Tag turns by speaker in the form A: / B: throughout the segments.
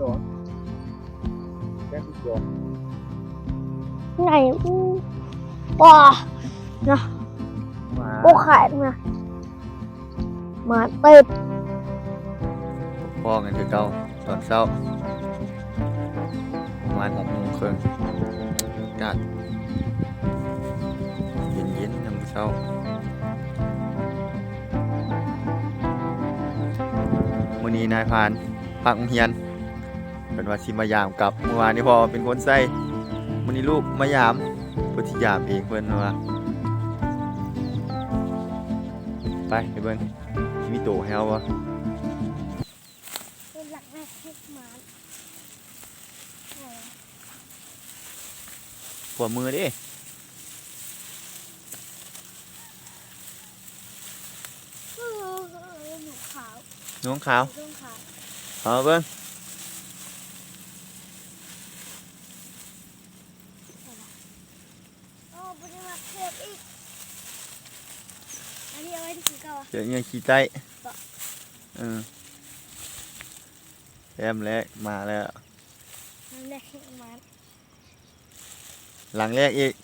A: สองแก้มที่สอง
B: ไหนอู้ว้านะ
A: มา
B: โอ้ขายนะมาเต็ม
C: พ่อกันคือเก่าตอนเช้าประมาณหกโมงครึ่งอากาศเย็นเย็นๆยามมื้อเช้ามื้อนี้นายพรานพักโรงเรียน เป็นว่าสิมายามกลับเมื่อวานนี้พ่อเป็นคนใส่มื้อนี้ลูกมายามเพิ่นสิยามเองเพิ่นว่าไปไปเบิ่งมีโตแฮวบ่
B: เป็นหลักแรกให้มาไหน
C: ปวดมือดิ
B: เออเออหนูขาว
C: น้องขาว
B: หนูขาว
C: เอาเบิ้ง
B: โอ้บริมาเทปอีก อันนี้เอาไว้ที่คือเก่าอะ
C: เดี๋ยวยังขี้ใต้
B: บ่
C: เออแอมแรกมาแล้ว
B: นั่นแหละให้มา
C: หลังแรกอีก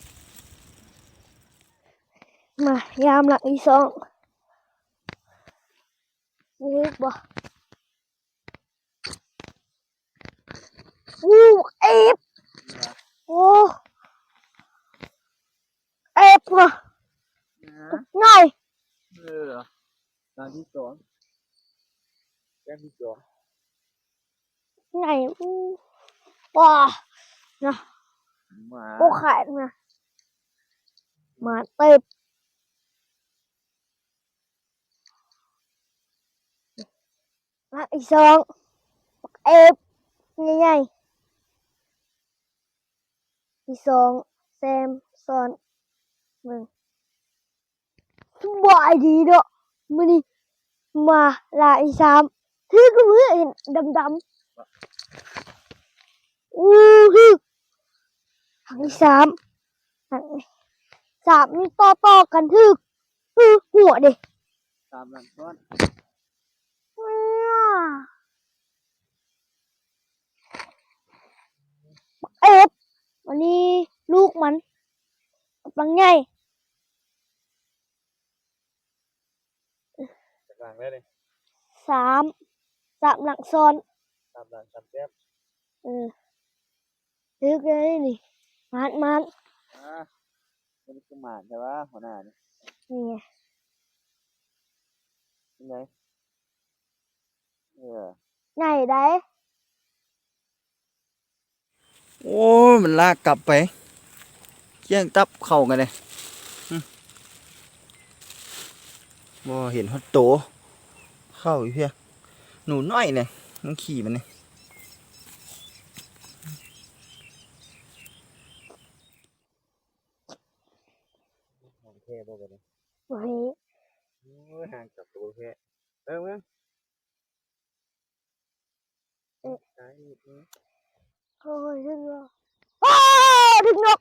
B: มายามหลักอีสองนี่บ่อู้เอฟโอ้เอฟว่ะง่าย
A: เออตาม ที่สองแก้มที่สอง
B: ไหนอู้ว้า
A: มา
B: โอ้ขายนะมาเต็มมาอีกสองเอฟใหญ่ๆอีกสองแซมซอนมึงสบายดีเด้อมื้อนี้ มาลาอีกสามที่ก็มือเห็นดำๆอู้ฮึถังที่สามถังสามนี่ต่อต่อๆกันทึกฮึหัวเด็
A: ตามหลังก้อน
B: เอฟวันนี้ลูกมันกำลังใหญ่
A: จาก หลังได้เลย
B: สามสามหลังซ้อน
A: ตามหลังตามแก้ม
B: เออลึกเลยนี่มันมัน
A: อ่ามันคือหมานใช่ปะหัวหน้านี่
B: นี่ไง
A: เป็นไงเออ
B: ใหญ่ได้
C: โอ้ยมันลากกลับไปเกี้ยงตับเข้ากันเลยหึ บ่เห็นฮอตโต เข้าอยู่เพียหนูน้อยเนี่ยมันขี่มันเนี่ย
A: ของแค่บ่กันเลย
B: ไว้
A: โอ้ยห่างจากตัวแค่เออมึงเอ๊ะใช่นิดนึง
B: โอ้ยถึงแล้วว้าวถึงนก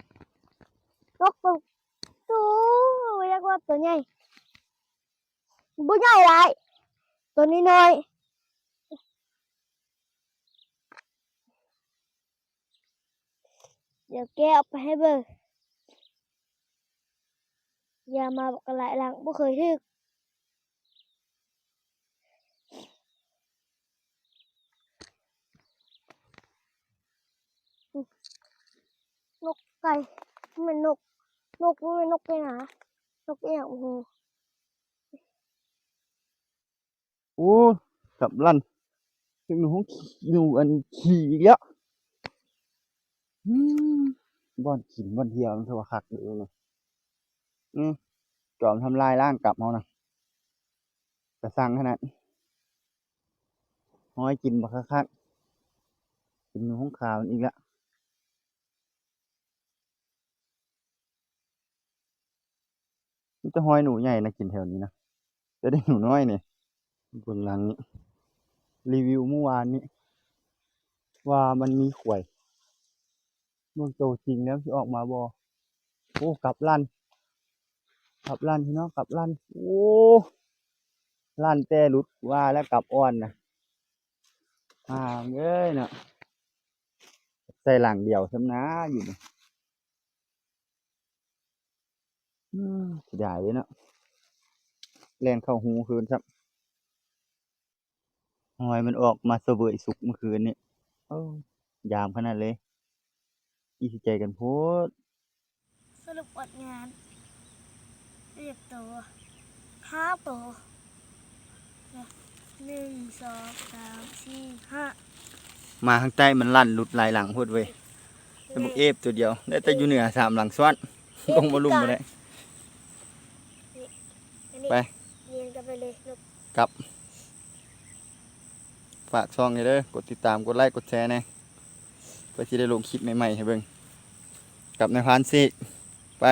B: นกตัวโอ้ยเรียกว่าตัวใหญ่ บ่ใหญ่ไรตัวนี้น้อยเดี๋ยวแกเอาไปให้เบิ่งอย่ามาบอกกันหลายหลังบ่เคยถึกนกไก่มันนก นกมันเป็นนกไปหนานกเอี้ยงโอ้โห
C: โอ้กลับลั่นถึงหนูห้องขี่หนูอันขี่อีกแล้วอืมบ่อนขินบ่อนเที่ยวมันเทว่าคักเดูเลยอืมจอมทำลายร่างกลับเขานะกระสังขนาดนี้ห้อยกินบักคักๆกินหนูห้องขาวมันอีกแล้วมันจะห้อยหนูใหญ่นะกินแถวนี้นะจะได้หนูน้อยเนี่ย บนหลังนี้รีวิวเมื่อวานนี้ ว่ามันมีข่วยเมื่อโตจริงแล้วที่ออกมาบอโอ้กลับลั่นกลับลั่นพี่น้องกลับลั่นโอ้ลั่นแต่หลุดว่าแล้วกลับอ่อนนะห่างเอ้ยเนาะใส่หลังเดียวซ้ำนะอยู่นี่อืมเสียดายเลยเนาะแล่นเข้าหูคืนครับ หอยมันออกมาเสวยสุกเมื่อคืนนี้เอ้ายามขนาดเลยอีสิใจกันโพด
B: สรุปอดงานเรียบตัวห้าตัวหนึ่งสองสามสี่ห้า
C: มาข้างใต้มันลั่นหลุดหลายหลังพูดเว้ยแต่บุกเอฟตัวเดียว ได้แต่อยู่เหนือสามหลังซ้อนลงมาลุ่มมาได้
B: อันนี้
C: ไป
B: เรียนกันไปเลยลูก
C: กลับ ฝากช่องเลยเด้อกดติดตามกดไลค์กดแชร์นะเพื่อที่ได้ลงคลิปใหม่ๆให้เบิ่งกับในพานซีไป